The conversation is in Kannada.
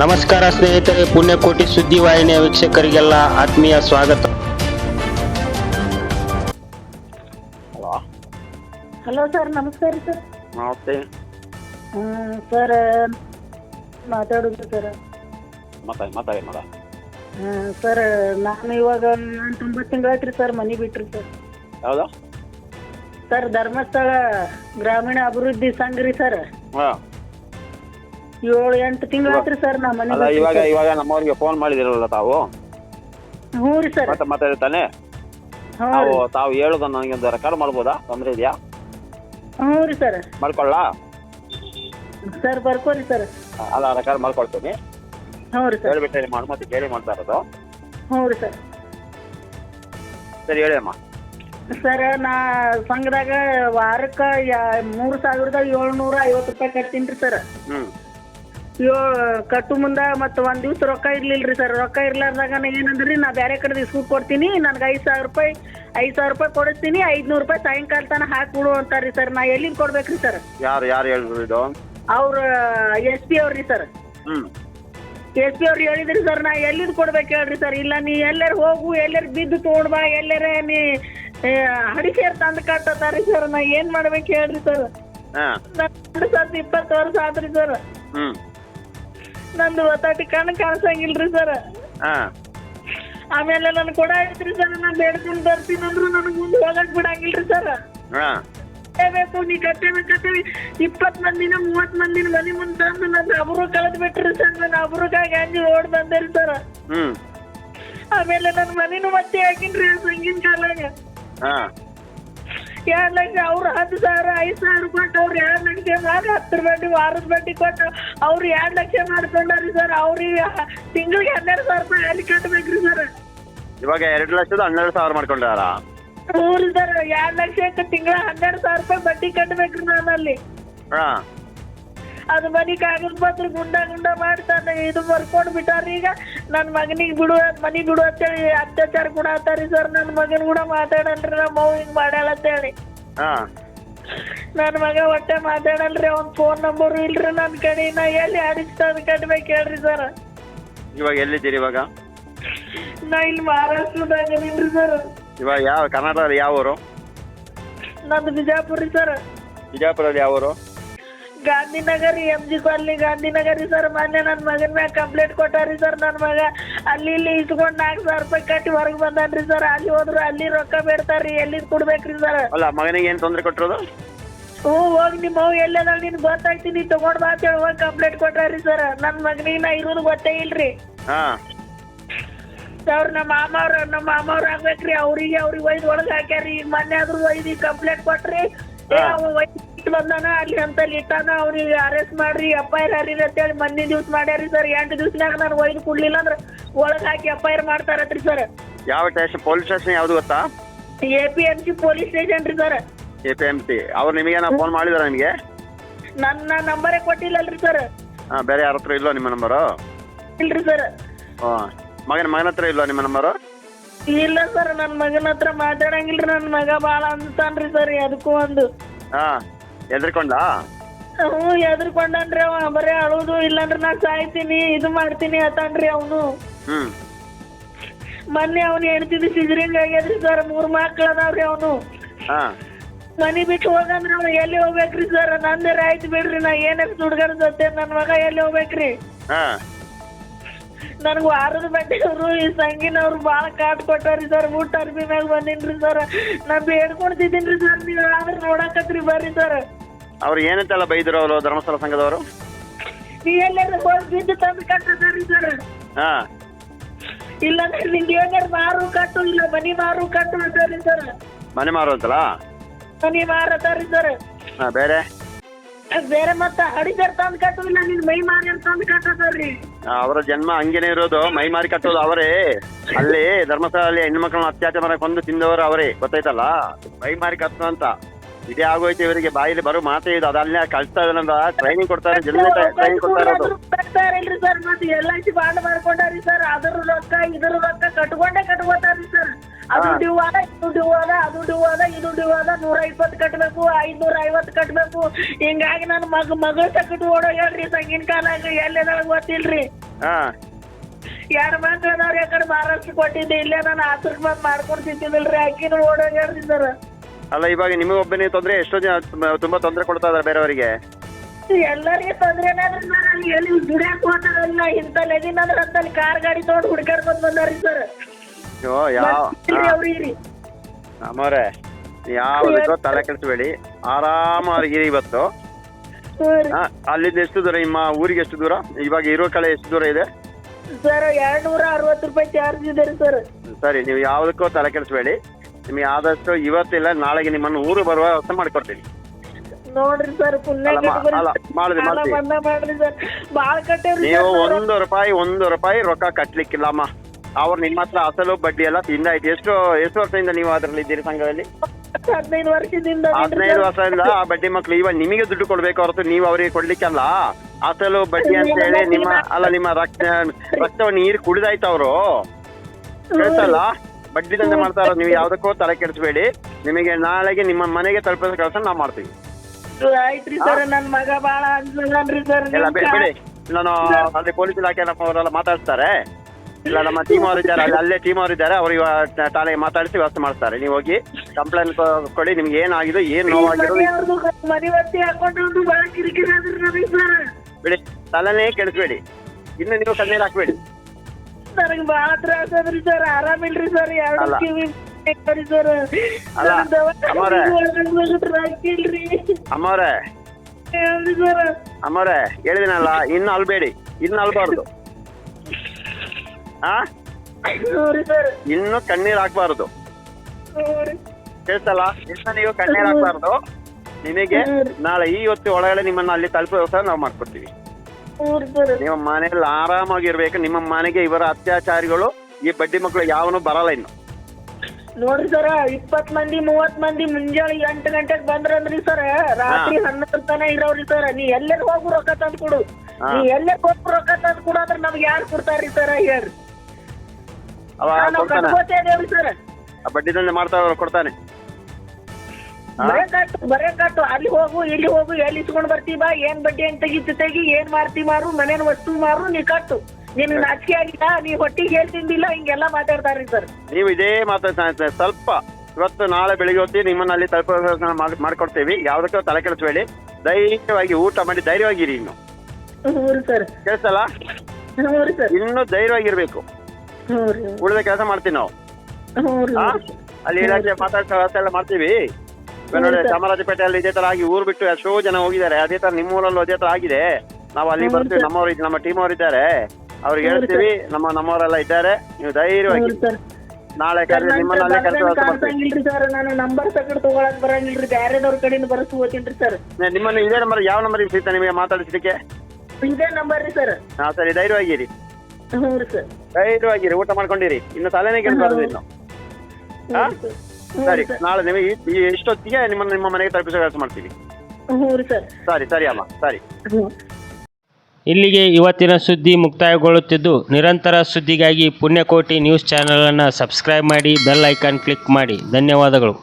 ನಮಸ್ಕಾರ ಸ್ನೇಹಿತರೆ ಪುಣ್ಯಕೋಟಿ ಸುದ್ದಿವಾಹಿನಿಯ ವೀಕ್ಷಕರಿಗೆಲ್ಲ ಆತ್ಮೀಯ ಸ್ವಾಗತ. ಹಲೋ. ಹಲೋ ಸರ್ ನಮಸ್ಕಾರ ರೀ ಸರ್. ನಮಸ್ತೆ. ಸರ್ ಮಾತಾಡೋದು ಸರ್. ಮಾತಾಡಿ ಮಾತಾಡಿ ಮೇಡ ಸರ್ ನಾನು ಇವಾಗ ತೊಂಬತ್ತು ತಿಂಗಳಾಯ್ತು ರೀ ಸರ್ ಮನೆ ಬಿಟ್ರಿ ಸರ್. ಹೌದಾ? ಸರ್ ಧರ್ಮಸ್ಥಳ ಗ್ರಾಮೀಣ ಅಭಿವೃದ್ಧಿ ಸಂಘ ರೀ ಸರ್. ಹಾಂ. ಏಳು ಎಂಟು ತಿಂಗಳಾಯ್ತು ರೀ ಸರ್ ನಾ ಮನೆ ಅಲ್ಲ ಇವಾಗ ಇವಾಗ ನಮ್ಮವ್ರಿಗೆ ಫೋನ್ ಮಾಡಿದಿರಲ್ಲ ತಾವು? ಹ್ಞೂ ರೀ ಸರ್. ಮತ್ತೆ ಮಾತಾಡಿರ್ತಾನೆ ಹ್ಞೂ ತಾವು ರೀ. ತಾವು ಹೇಳೋದನ್ನ ನನಗೆ ಒಂದು ರೆಕಾರ್ಡ್ ಮಾಡ್ಬೋದಾ? ತೊಂದರೆ ಇದೆಯಾ? ಹ್ಞೂ ರೀ ಸರ್. ಮಾಡ್ಕೊಳ್ಳಾ ಸರ್ ಬರ್ಕೋರಿ ಸರ್. ಅಲ್ಲ ರೆಕಾರ್ಡ್ ಮಾಡ್ಕೊಳ್ತೀನಿ. ಹ್ಞೂ ರೀ ಸರ್. ಹೇಳ್ಬಿಟ್ಟು ನಿಮ್ಮ ಮತ್ತೆ ಕೇಳಿ ಮಾಡ್ತಾ ಇರೋದು. ಹ್ಞೂ ರೀ ಸರ್. ಸರಿ ಹೇಳಿ ಅಮ್ಮ. ಸರ್ ನಾ ಸಂಘದಾಗ ವಾರಕ್ಕೆ ಯಾ ಮೂರು ಸಾವಿರದ ಏಳ್ನೂರ ಐವತ್ತು ರೂಪಾಯಿ ಕಟ್ತೀನಿ ರೀ ಸರ್. ಹ್ಞೂ ಯೋ ಕಟ್ಟು ಮುಂದ ಮತ್ತ ಒಂದ್ ದಿವ್ಸ ರೊಕ್ಕ ಇರ್ಲಿಲ್ರಿ ಸರ್ ರೊಕ್ಕ ಇರ್ಲಾರ್ದಾಗ ಏನಂದ್ರಿ ನಾ ಬೇರೆ ಕಡೆ ಇಸ್ಕೂಟ್ ಕೊಡ್ತೀನಿ ನನ್ಗ ಐದ್ ಸಾವಿರ ರೂಪಾಯಿ ಐದು ಸಾವಿರ ರೂಪಾಯಿ ಕೊಡಿಸ್ತೀನಿ ಐದ್ನೂರು ರೂಪಾಯಿ ಸಾಯಂಕಾಲ ತನಕ ಹಾಕ್ಬಿಡು ಅಂತಾರ್ರಿ ಸರ್ ನಾ ಎಲ್ಲಿಂದ ಕೊಡ್ಬೇಕ್ರಿ ಸರ್ ಯಾರು ಯಾರು ಹೇಳಿದ್ರು ಇದು? ಅವ್ರ ಎಸ್ ಪಿ ಅವ್ರಿ ಸರ್ ಹ್ಞೂ ಎಸ್ ಪಿ ಅವ್ರು ಹೇಳಿದ್ರಿ ಸರ್ ನಾ ಎಲ್ಲಿದ್ ಕೊಡ್ಬೇಕು ಹೇಳ್ರಿ ಸರ್ ಇಲ್ಲ ನೀ ಎಲ್ಲರ ಹೋಗು ಎಲ್ಲರ ಬಿದ್ದು ತೊಗೊಂಡ್ ಬಾ ಎಲ್ಲರ ನೀ ಅಡಿಕೆ ತಂದು ಕಟ್ಟತಾರಿ ಸರ್ ನಾ ಏನ್ ಮಾಡ್ಬೇಕು ಹೇಳ್ರಿ ಸರ್ ಹಾಂ. ಇಪ್ಪತ್ತು ವರ್ಷ ಆತ್ರಿ ಸರ್ ಹ್ಞೂ ನಂದು ಒತ್ತಾಟಿ ಕಣ್ಣು ಕಾಣಿಸಂಗಿಲ್ರಿ ಸರ್ ಹಾಂ. ಆಮೇಲೆ ನನ್ ಕೊಡ ಐತ್ರಿ ಸರ್ ನಾನ್ ಬೇಡ್ಕೊಂಡ್ ಬರ್ತೀನಿ ಅಂದ್ರು ನನಗ್ ಮುಂದೆ ಹೋಗಕ್ ಬಿಡಂಗಿಲ್ರಿ ಸರ್ ಹಾಂ. ಬೇಕು ನೀ ಕಟ್ಟೇವಿ ಇಪ್ಪತ್ ಮಂದಿನ ಮೂವತ್ ಮಂದಿನ ಮನಿ ಮುಂದೆ ತಂದು ನನ್ನ ಅಬ್ರು ಕಳೆದ್ ಬಿಟ್ರಿ ಸರ್ ನನ್ನ ಅಬ್ರುಗಾಗಿ ಅಂಜಿ ಓಡ್ ಬಂದೇರಿ ಸರ್ ಹ್ಞೂ ಆಮೇಲೆ ನನ್ನ ಮನಿನೂ ಮತ್ತೆ ಹಾಕಿನ್ರಿ ಸಂಗಿನ ಕಾಲಾಗ ಹಾಂ. ಎರಡ್ ಲಕ್ಷ ಅವ್ರು ಹತ್ತು ಸಾವಿರ ಐದ್ ಸಾವಿರ ಕೊಟ್ಟು ಅವ್ರು ಎರಡ್ ಲಕ್ಷ ಮಾಡಿ ಹತ್ತರ ಬಡ್ಡಿ ವಾರದ ಬಡ್ಡಿ ಕೊಟ್ಟು ಅವ್ರು ಎರಡ್ ಲಕ್ಷ ಮಾಡ್ಕೊಂಡ್ರಿ ಸರ್ ಅವ್ರಿಗೆ ತಿಂಗಳಿಗೆ ಹನ್ನೆರಡು ಸಾವಿರ ರೂಪಾಯಿ ಅಲ್ಲಿ ಕಟ್ಟಬೇಕ್ರಿ ಸರ್ ಇವಾಗ ಎರಡು ಲಕ್ಷದ ಹನ್ನೆರಡು ಸಾವಿರ ಮಾಡ್ಕೊಂಡಾರ ಹ್ಞೂ ಸರ್ ಎರಡ್ ಲಕ್ಷಕ್ಕೆ ತಿಂಗಳ ಹನ್ನೆರಡು ಸಾವಿರ ರೂಪಾಯಿ ಬಡ್ಡಿ ಕಟ್ಟಬೇಕ್ರಿ ನಾನು ಅಲ್ಲಿ ಹಾಂ. ಅದು ಮನಿ ಕಾಗದ ಪತ್ರ ಗುಂಡ ಗುಂಡ ಮಾಡ್ತಾನೆ. ಇದು ಬರ್ಕೊಂಡ್ ಬಿಟ್ಟಾರ್ರಿ ಈಗ. ನನ್ನ ಮಗನಿಗೆ ಬಿಡು ಮನಿ ಬಿಡು ಅಂತೇಳಿ ಅತ್ಯಾಚಾರ ಕೂಡ ಆತಾರಿ ಸರ್. ನನ್ನ ಮಗನ ಕೂಡ ಮಾತಾಡಲ್ರಿ ನಮ್ಮ ಅವ್ ಹಿಂಗ್ ಮಾಡ್ಯಾಳ ಅಂತೇಳಿ. ಹಾಂ. ನನ್ನ ಮಗ ಒಟ್ಟೆ ಮಾತಾಡಲ್ರಿ ಅವ್ನ ಫೋನ್ ನಂಬರ್ ಇಲ್ರಿ ನನ್ನ ಕಡೆ. ನಾ ಎಲ್ಲಿ ಆಡಿಸ್ತದ ಕಟ್ಬೇಕು ಹೇಳ್ರಿ ಸರ್. ಇವಾಗ ಎಲ್ಲಿದ್ದೀರಿ ಇವಾಗ? ನಾ ಇಲ್ಲಿ ಮಹಾರಾಷ್ಟ್ರದಾಗ ನಿನ್ರಿ ಸರ್. ಇವಾಗ ಯಾವ ಕರ್ನಾಟಕದಲ್ಲಿ ಯಾವ ಊರು? ನಂದು ಬಿಜಾಪುರ ರೀ ಸರ್. ಬಿಜಾಪುರದಲ್ಲಿ ಯಾವ ಊರು? Gandhinagar M G colony Gandhinagar sir. ಮೊನ್ನೆ ನನ್ನ ಮಗನ ಮ್ಯಾಗ ಕಂಪ್ಲೇಂಟ್ ಕೊಟ್ಟಾರಿ ಸರ್ ನನ್ನ ಮಗ. ಅಲ್ಲಿ ಇಲ್ಲಿ ಇಸ್ಕೊಂಡ್ ನಾಲ್ಕು ಸಾವಿರ ರೂಪಾಯಿ ಕಟ್ಟಿ ಹೊರಗೆ ಬಂದಾನ್ರಿ ಸರ್. ಅಲ್ಲಿ ಹೋದ್ರು ಅಲ್ಲಿ ರೊಕ್ಕ ಬೇಡ್ತಾರಿ ಎಲ್ಲಿ ಕೊಡ್ಬೇಕ್ರಿ ಸರ್? ಅಲ್ಲ ಮಗನಿಗೆ ಏನ್ ತೊಂದ್ರೆ ಕೊಟ್ಟಿರೋದು ಹ್ಞೂ ಹೋಗಿ ನಿಮ್ಮ ಅವ್ವ ಎಲ್ಲದ ನೀನು ಗೊತ್ತಾಗ್ತೀನಿ ತಗೊಂಡ್ ಬಾ ಅಂತೇಳಿ ಹೋಗಿ ಕಂಪ್ಲೇಂಟ್ ಕೊಟ್ಟಾರಿ ಸರ್. ನನ್ನ ಮಗನಿಗೆ ನಾ ಇರೋದು ಗೊತ್ತೇ ಇಲ್ರಿ. ಹಾ. ಅವ್ರ ನಮ್ಮ ಮಾಮವ್ರ ನಮ್ಮ ಮಾಮವ್ರ ಆಗ್ಬೇಕ್ರಿ. ಅವ್ರಿಗೆ ಅವ್ರಿಗೆ ಒಯ್ದು ಒಳಗೆ ಹಾಕ್ಯಾರಿ ಈಗ ಮೊನ್ನೆ ಆದ್ರೂ ಒಯ್ದು ಕಂಪ್ಲೇಂಟ್ ಕೊಟ್ರಿ. ಏ ಅವ ಒಯ್ದು ಇಟ್ಟು ಬಂದಾನ ಅಲ್ಲಿ ಅಂತ ಇಟ್ಟಾನ ಅವ್ರಿಗೆ ಅರೆಸ್ಟ್ ಮಾಡ್ರಿ ಎಫ್ ಐ ಆರ್ ಹೇಳಿ ಅಂತೇಳಿ ಮೊನ್ನೆ ದಿವ್ಸ ಮಾಡ್ಯಾರಿ ಸರ್ ಎಂಟು ದಿವ್ಸನಾಗ ನಾನು ಒಯ್ದು ಕೊಡ್ಲಿಲ್ಲ ಅಂದ್ರೆ ಒಳಗೆ ಹಾಕಿ ಎಫ್ ಐ ಆರ್ ಮಾಡ್ತಾರತ್ರಿ ಸರ್ ಯಾವ ಸ್ಟೇಷನ್ ಪೊಲೀಸ್ ಸ್ಟೇಷನ್ ಯಾವ್ದು ಗೊತ್ತಾ? A P M C police station ರೀ sir A P M C ಅವ್ರು ನಿಮಗೇನ ಫೋನ್ ಮಾಡಿದಾರ ನಿಮಗೆ? ನನ್ನ ನಂಬರೇ ಕೊಟ್ಟಿಲ್ಲಲ್ರಿ ಸರ್ ಹಾಂ ಬೇರೆ ಯಾರ ಹತ್ರ ಇಲ್ಲ ನಿಮ್ಮ ನಂಬರು? ಇಲ್ರಿ ಸರ್ ಹಾಂ ಮಗನ ಮಗನ ಹತ್ರ ಇಲ್ಲ ನಿಮ್ಮ ನಂಬರು? ಇಲ್ಲ ಸರ್ ನನ್ನ ಮಗನ ಹತ್ರ ಮಾತಾಡಂಗಿಲ್ರಿ ನನ್ನ ಮಗ ಭಾಳ ಅಂತಾನ್ರಿ ಸರ್ ಅದಕ್ಕೂ ಒಂದು ಹಾಂ. ಎದ್ರಿಕೊಂಡಾ ಹ್ಞೂ ಎದ್ರಕೊಂಡನ್ರಿ ಅವ. ಬರೀ ಅಳುದು ಇಲ್ಲಾಂದ್ರೆ ನಾ ಸಾಯ್ತೀನಿ ಇದು ಮಾಡ್ತೀನಿ ಅತಾನ್ರಿ ಅವನು. ಹ್ಞೂ ಮೊನ್ನೆ ಅವ್ನು ಹೆಣ್ತಿದ್ದು ಸಿಜರಿಂಗ್ ಆಗ್ಯದ್ರಿ ಸರ್ ಮೂರ್ ಮಕ್ಳು ಅದಾವ್ರಿ ಅವನು. ಹಾ. ಮನಿ ಬಿಟ್ಟು ಹೋಗಂದ್ರೆ ಅವ ಎಲ್ಲಿ ಹೋಗ್ಬೇಕ್ರಿ ಸರ್? ನಂದೇ ಆಯ್ತು ಬಿಡ್ರಿ ನಾ ಏನಕ್ಕೆ ದುಡ್ಗಾರ ಜೊತೆ ನನ್ನ ಮಗ ಎಲ್ಲಿ ಹೋಗ್ಬೇಕ್ರಿ? ಹಾ. ನನಗೆ ವಾರದ ಬಟ್ಟೆಯವರು ಈ ಸಂಗಿನವ್ರು ಭಾಳ ಕಾಟ್ ಕೊಟ್ಟಾರಿ ಸರ್. ಊಟ ಅರ್ಬಿ ಮ್ಯಾಗ ಬಂದಿನ್ರಿ ಸರ್. ನಾ ಬೇಡ್ಕೊಳ್ತಿದ್ದೀನ್ರಿ ಸರ್ ನೀವು ಆದ್ರೆ ನೋಡಕತ್ರಿ ಬರ್ರಿ ಸರ್. ಅವ್ರು ಏನಂತೆಲ್ಲ ಬೈದ್ರು ಅವರು ಧರ್ಮಸ್ಥಳ ಸಂಘದವರು? ಎಲ್ಲಾರ ಹೋಗಿ ಬಿದ್ದು ತಂದು ಕಟ್ಟತಾರಿ ಸರ್ ಹಾಂ. ಇಲ್ಲಾಂದ್ರೆ ನಿಂಗೆ ಏನಾರು ಮಾರು ಕಟ್ಟು ಇಲ್ಲ ಮನಿ ಮಾರು ಕಟ್ಟು ಅಂತಾರಿ ಸರ್. ಮನೆ ಮಾರು ಅಂತಲ್ಲ ಮನಿ ಮಾರತಾರಿ ಸರ್ ಹಾಂ ಬೇರೆ? ಬೇರೆ ಮತ್ತ ಹಡಿದರ್ ತಂದು ಕಟ್ಟು ಇಲ್ಲ ನಿನ್ ಮೈ ಮಾರಿ ತಂದ್ ಕಟ್ಟತಾರ್ರಿ ಆ, ಅವರ ಜನ್ಮ ಹಂಗೇನೆ ಇರೋದು ಮೈ ಮಾರಿ ಕಟ್ಟೋದು ಅವರೇ. ಅಲ್ಲಿ ಧರ್ಮಸ್ಥಳದಲ್ಲಿ ಹೆಣ್ಮಕ್ಳನ್ನ ಅತ್ಯಾಚಾರ ಕೊಂದು ತಿಂದವರು ಅವರೇ ಗೊತ್ತಾಯ್ತಲ್ಲ? ಮೈ ಮಾರಿ ಕಟ್ಟು ಅಂತ. ಇದೇ ಆಗೋಯ್ತು ಇವರಿಗೆ. ಬಾಯಿಲಿ ಬರೋ ಮಾತೇ ಇದು. ಅದಲ್ಲೇ ಕಳಿಸ್ತಾ ಇದಾರಂತ ಟ್ರೈನಿಂಗ್ ಕೊಡ್ತಾರೆ ಜಲ್ದಿ ಟ್ರೈನಿಂಗ್ ಕೊಡ್ತಾ ಇರೋದು. ಸರ್. ಮತ್ತೆ ಎಲ್ ಐ ಸಿ ಬಾಂಡ್ ಮಾಡ್ಕೊಂಡಾರಿ ಸರ್. ಅದ್ರ ರೊಕ್ಕ ಇದ್ರ ರೊಕ್ಕ ಕಟ್ಕೊಂಡೇ ಕಟ್ಕೋತಾರ್ರಿ ಸರ್. ಅದು ಹಾ. ಡ್ಯೂ ಅದ ಇದು ಡ್ಯೂ ಅದ ಅದು ಡ್ಯೂ ಅದ ಇದು ಡ್ಯೂ ಅದ ನೂರ ಇಪ್ಪತ್ತು ಕಟ್ಬೇಕು ಐದ್ನೂರ ಐವತ್ತು ಕಟ್ಬೇಕು. ಹಿಂಗಾಗಿ ನನ್ನ ಮಗ ಮಗಳ ತಕ್ಕಟ್ಟು ಹೇಳ್ರಿ ತಂಗಿನ ಕಾಲಾಗ. ಎಲ್ಲೆದಾಗ ಗೊತ್ತಿಲ್ರಿ? ಎರಡು ಮಂದಿ ಅದಾವ್ರಿ ಆ ಕಡೆ? ಮಹಾರಾಷ್ಟ್ರ ಕೊಟ್ಟಿದ್ದೆ. ಇಲ್ಲೇ ನಾನು ಆಸರ್ಕ್ ಬಂದ್ ಮಾಡ್ಕೊಂಡು ತಿಂತಿದ್ದಿಲ್ರಿ. ಅಕ್ಕಿನ ಓಡೋಗ್ಯಾಳ್ರಿ ಸರ್. ಅಲ್ಲ ಇವಾಗ ನಿಮಗೆ ಒಬ್ಬನೇ ತೊಂದರೆ ಎಷ್ಟೋ ಜನ ತುಂಬ- ತುಂಬಾ ತೊಂದರೆ ಕೊಡ್ತಾ ಇದಾರೆ ಬೇರೆಯವರಿಗೆ. ಎಲ್ಲರಿಗೆ ತೊಂದ್ರೆ ಎಲ್ಲಿ ದುಡಿಯಕ್ ಹೋಗೋದಲ್ಲ ಇಂಥ ಲೆದಿನಂದ್ರ ಅಂತಲ್ಲಿ ಕಾರ್ ಗಾಡಿ ತಗೊಂಡು ಹುಡ್ಕಾಡ್ಕೊಂಡ್ ಬಂದಾರಿ ಸರ್. ಅಯ್ಯೋ ಯಾವ ಅವ್ರಿಗೆ ಅಮ್ಮವ್ರೆ ಯಾವುದಕ್ಕೂ ತಲೆ ಕೆಡಿಸ್ಬೇಡಿ. ಆರಾಮಾಗಿರಿ ಇವತ್ತು. ಹಾ, ಅಲ್ಲಿಂದ ಎಷ್ಟು ದೂರ ನಿಮ್ಮ ಊರಿಗೆ ಎಷ್ಟು ದೂರ? ಇವಾಗ ಇರೋ ಕಡೆ ಎಷ್ಟು ದೂರ ಇದೆ? ಸರ್ ಎರಡ್ ನೂರ ಅರವತ್ತು ರೂಪಾಯಿ ಚಾರ್ಜ್ ಇದೆ ರೀ ಸರ್. ಸರಿ ನೀವು ಯಾವ್ದಕ್ಕೂ ತಲೆ ಕೆಡಿಸ್ಬೇಡಿ. ನಿಮಗೆ ಆದಷ್ಟು ಇವತ್ತಿಲ್ಲ ನಾಳೆಗೆ ನಿಮ್ಮನ್ನು ಊರು ಬರುವ ವ್ಯವಸ್ಥೆ ಮಾಡಿಕೊಡ್ತೀನಿ. ನೋಡ್ರಿ ಸರ್ ಪುಣ್ಯ ಅಲ್ಲ, ಮಾ- ಅಲ್ಲ, ಮಾಡಿದ್ರಿ, ಸಾಲ ಮಾಡ್ತೀವಿ. ಮನ್ನಾ ಮಾಡ್ರಿ ಸರ್. ಬಾಳ್ ಕಟ್ಟೇವ್ರಿ ನೀವು ಒಂದು ರೂಪಾಯಿ ಒಂದು ರೂಪಾಯಿ ರೊಕ್ಕ ಕಟ್ಲಿಕ್ಕಿಲ್ಲಮ್ಮ. ಅವ್ರು ನಿಮ್ಮ ಹತ್ರ ಅಸಲು ಬಡ್ಡಿ ಎಲ್ಲ ತಿಂದಾಯ್ತು ಎಷ್ಟು ಎಷ್ಟು ವರ್ಷದಿಂದ ನೀವು ಅದರಲ್ಲಿ ಇದ್ದೀರಿ ಸಂಘದಲ್ಲಿ? ಹದಿನೈದು ವರ್ಷದಿಂದ ಹದಿನೈದು ವರ್ಷದಿಂದ ಆ ಬಡ್ಡಿ ಮಕ್ಳು ಇವಾಗ ನಿಮಗೆ ದುಡ್ಡು ಕೊಡ್ಬೇಕು ಹೊರತು ನೀವು ಅವರಿಗೆ ಕೊಡ್ಲಿಕ್ಕಲ್ಲ. ಅಸಲು ಬಡ್ಡಿ ಅಂತ ಹೇಳಿ ನಿಮ್ಮ ಅಲ್ಲ ನಿಮ್ಮ ರಕ್ತ ರಕ್ತವನ್ನು ನೀರು ಕುಡಿದಾಯ್ತು ಅವರು. ಕೇಳ್ತಲ್ಲ ಬಡ್ಡಿ ದಂಧೆ ಮಾಡ್ತಾರ ನೀವು ಯಾವ್ದಕ್ಕೂ ತಲೆ ಕೆಡಿಸ್ಬೇಡಿ. ನಿಮಗೆ ನಾಳೆಗೆ ನಿಮ್ಮ ಮನೆಗೆ ತಲುಪಿಸೋ ಕೆಲಸ ನಾವು ಮಾಡ್ತೀವಿ. ಆಯ್ತ್ರಿ ಸರ್ ನನ್ ಮಗ ಬಾಳ ಅನ್ಸಲ್ರಿ ಸರ್ ಎಲ್ಲ ಬಿ- ಬಿಡಿ. ನಾನು ಅಲ್ಲಿ ಪೊಲೀಸ್ ಇಲಾಖೆ ಅವರೆಲ್ಲ ಮಾತಾಡ್ತಾರೆ ಇಲ್ಲ ನಮ್ಮ ಟೀಮ್ ಅವರು ಇದ್ದಾರೆ. ಅಲ್ಲೇ ಟೀಮ್ ಅವರು ಇದ್ದಾರೆ. ಅವರು ಇವಾಗ ಮಾತಾಡಿಸಿ ವ್ಯವಸ್ಥೆ ಮಾಡ್ತಾರೆ ನೀವು ಹೋಗಿ ಕಂಪ್ಲೇಂಟ್ ಕೊಡಿ. ನಿಮ್ಗೆ ಏನಾಗಿದೆ ಏನ್ ನೋವಾಗಿರೋದು. ಬಿಡಿ. ತಲೆನೇ ಕೆಡಿಸ್ಬೇಡಿ. ಇನ್ನು ನೀವು ಕಣ್ಣೀರು ಹಾಕ್ಬೇಡಿ. ನನಗೆ ಬಾಳ ತ್ರಾಸ ಅದ್ರಿ ಸರ್ ಆರಾಮಿಲ್ರಿ ಸರ್ ಎರಡು ಅಲ್ಲ. ಕಿವಿ ಸರ್. ಅಲ್ಲ, ಅಮ್ಮವ್ರೆ. ಹಾಕಿಲ್ರಿ. ಅಮ್ಮವ್ರೆ. ಹೇಳ್ರಿ ಸರ್. ಅಮ್ಮವ್ರೆ ಹೇಳಿದಿನಲ್ಲ ಇನ್ನು ಅಲ್ಬೇಡಿ ಇನ್ನು ಅಲ್ಬಾರ್ದು. ಆ? ಸರ್ ಇನ್ನು ಕಣ್ಣೀರ್ ಹಾಕ್ಬಾರ್ದು. ಕೇಳ್ತಲ್ಲ ಇನ್ನು ನೀವು ಕಣ್ಣೀರ್ ಹಾಕ್ಬಾರ್ದು. ನಿಮಗೆ ನಾಳೆ ಈ ಹೊತ್ತು ಒಳಗಡೆ ನಿಮ್ಮನ್ನ ಅಲ್ಲಿ ತಲುಪೋ ವ್ಯವಸ್ಥೆ ನಾವು ಮಾಡ್ಕೊಡ್ತೀವಿ. ನಿಮ್ಮ ಮನೆಯಲ್ಲಿ ಆರಾಮಾಗಿರ್ಬೇಕು. ನಿಮ್ಮ ಮನೆಗೆ ಇವರ ಅತ್ಯಾಚಾರಿಗಳು ಈ ಬಡ್ಡಿ ಮಕ್ಕಳು ಯಾವನು ಬರಲ್ಲ ಇನ್ನು. ನೋಡ್ರಿ ಸರ್ ಇಪ್ಪತ್ ಮಂದಿ ಮೂವತ್ ಮಂದಿ ಮುಂಜಾನೆ ಎಂಟು ಗಂಟೆಗೆ ಬಂದ್ರಂದ್ರಿ ಸರ್ ರಾತ್ರಿ ಹನ್ನೊಂದು ತನ ಇರೋರಿ ಸರ್. ನೀ ಎಲ್ಲೇ ಹೋಗು ರೊಕ್ಕ ತಂದು ಕೊಡು. ನೀ ಎಲ್ಲ ಹೋಗು ರೊಕ್ಕ ತಂದು ಕೊಡು ಅಂದ್ರೆ ನಮ್ಗೆ ಯಾರು ಕೊಡ್ತಾರ್ರಿ ಸರ್ ಹೇಳ್ರಿ. ನಾವು ಸರ್. ಬಡ್ಡಿ ದಂಧೆ ಮಾಡ್ತಾರ ಕೊಡ್ತಾನೆ. ಹಾ? ಬರೇ ಕಟ್ಟು ಬರೇ ಕಟ್ಟು ಅಲ್ಲಿ ಹೋಗು ಇಲ್ಲಿ ಹೋಗು ಎಲ್ಲಿ ಇಸ್ಕೊಂಡ್ ಬರ್ತೀ ಬಾ ಏನ್ ಬಡ್ಡಿ ಅಂತ ತೆಗಿತಿ ತೆಗಿ ಏನ್ ಮಾರ್ತಿ ಮಾರು ಮನೇನ ವಸ್ತು ಮಾರು ನೀ ಕಟ್ಟು. ನಿನ್ ನಾಚಿಕೆ ಆಗಿಲ್ಲ ನೀ ಹೊಟ್ಟಿಗೆ ಹೇಳ್ತಿದ್ದಿಲ್ಲ ಹಿಂಗೆಲ್ಲ ಮಾತಾಡ್ತಾರ್ರಿ ಸರ್. ನೀವು ಇದೇ ಮಾತು ಸ- ಸ್ವಲ್ಪ ಇವತ್ತು ನಾಳೆ ಬೆಳಿಗ್ಗೆ ಹೊತ್ತಿ ನಿಮ್ಮನ್ನ ಅಲ್ಲಿ ತಲುಪ ಮಾಡ್ಕೊಡ್ತೀವಿ. ಯಾವ್ದಕ್ಕೂ ತಲೆ ಕೆಡಿಸ್ಬೇಡಿ. ಧೈರ್ಯವಾಗಿ ಊಟ ಮಾಡಿ ಧೈರ್ಯವಾಗಿರಿ ಇನ್ನು. ಹ್ಞೂ ಸರ್. ಕೇಳಿಸಲ್ಲ? ಹ್ಞೂ ಸರ್. ಇನ್ನು ಧೈರ್ಯವಾಗಿರ್ಬೇಕು ಹ್ಞೂ ಉಳಿದ ಕೆಲಸ ಮಾಡ್ತೀವಿ ನಾವು? ಅಲ್ಲಿ ಇಲಾಖೆ ಮಾತಾಡ್ತಾ ಎಲ್ಲ ಮಾಡ್ತೀವಿ. ನೋಡಿ ಚಾಮರಾಜಪೇಟೆಯಲ್ಲಿ ಇದೇ ತರ ಆಗಿ ಊರ್ ಬಿಟ್ಟು ಎಷ್ಟೋ ಜನ ಹೋಗಿದ್ದಾರೆ. ಅದೇ ತರ ನಿಮ್ಮ ಊರಲ್ಲೂ ಅದೇ ತರ ಆಗಿದೆ. ನಾವು ಅಲ್ಲಿ ಬರ್ತೀವಿ. ನಮ್ಮವ್ರು ಇದ್- ನಮ್ಮ ಟೀಮ್ ಅವ್ರು ಇದ್ದಾರೆ ಅವ್ರಿಗೆ ಹೇಳ್ತೀವಿ. ನಮ್ಮ ನಮ್ಮವರೆಲ್ಲ ಇದ್ದಾರೆ. ನೀವು ಧೈರ್ಯವಾಗಿ ಸರ್. ನಾಳೆ ಕರೆದು ನಿಮ್ಮನ್ನ ಅಲ್ಲೇ ಕರೆದು ಸರ್ ನಾನು ನಂಬರ್ ತಗೊಂಡ್ ತಗೊಳಕ್ ಬರಂಗಿಲ್ರಿ ಬ್ಯಾರೆದವ್ರ ಕಡೆಯಿಂದ ಬರ್ಸ್ ಹೋಗ್ತೀನಿ ಸರ್. ನೆ- ನಿಮ್ಮನ್ನು ಇದೇ ನಂಬರ್ ಯಾವ ನಂಬರ್ ಸಿಗ್ತಾ ನಿಮಗೆ ಮಾತಾಡಿಸ್ಲಿಕ್ಕೆ? ಇದೇ ನಂಬರ್ ರೀ ಸರ್. ಹಾ ಸರಿ. ಧೈರ್ಯವಾಗಿರಿ. ಹ್ಞೂ ರೀ ಸರ್. ಧೈರ್ಯವಾಗಿರಿ. ಊಟ ಮಾಡ್ಕೊಂಡಿರಿ. ಇನ್ನು ತಲೆನೇ ಕೆಡಬಾರ್ದು ಇನ್ನು ಹಾ? ಸರಿ. ನಾಳೆ ನಿಮಗೆ ಈ- ಎಷ್ಟೊತ್ತಿಗೆ ನಿಮ್ಮನ್ನ ನಿಮ್ಮ ಮನೆಗೆ ತಲುಪಿಸೋ ಕೆಲಸ ಮಾಡ್ತೀವಿ. ಹ್ಞೂ ರೀ ಸರ್. ಸರಿ ಸರಿ ಅಮ್ಮ ಸರಿ. ಹ್ಞೂ ಇಲ್ಲಿಗೆ ಇವತ್ತಿನ ಸುದ್ದಿ ಮುಕ್ತಾಯಗೊಳ್ಳುತ್ತಿದ್ದು ನಿರಂತರ ಸುದ್ದಿಗಾಗಿ ಪುಣ್ಯಕೋಟಿ ನ್ಯೂಸ್ ಚಾನಲನ್ನು ಸಬ್ಸ್ಕ್ರೈಬ್ ಮಾಡಿ ಬೆಲ್ ಐಕಾನ್ ಕ್ಲಿಕ್ ಮಾಡಿ. ಧನ್ಯವಾದಗಳು.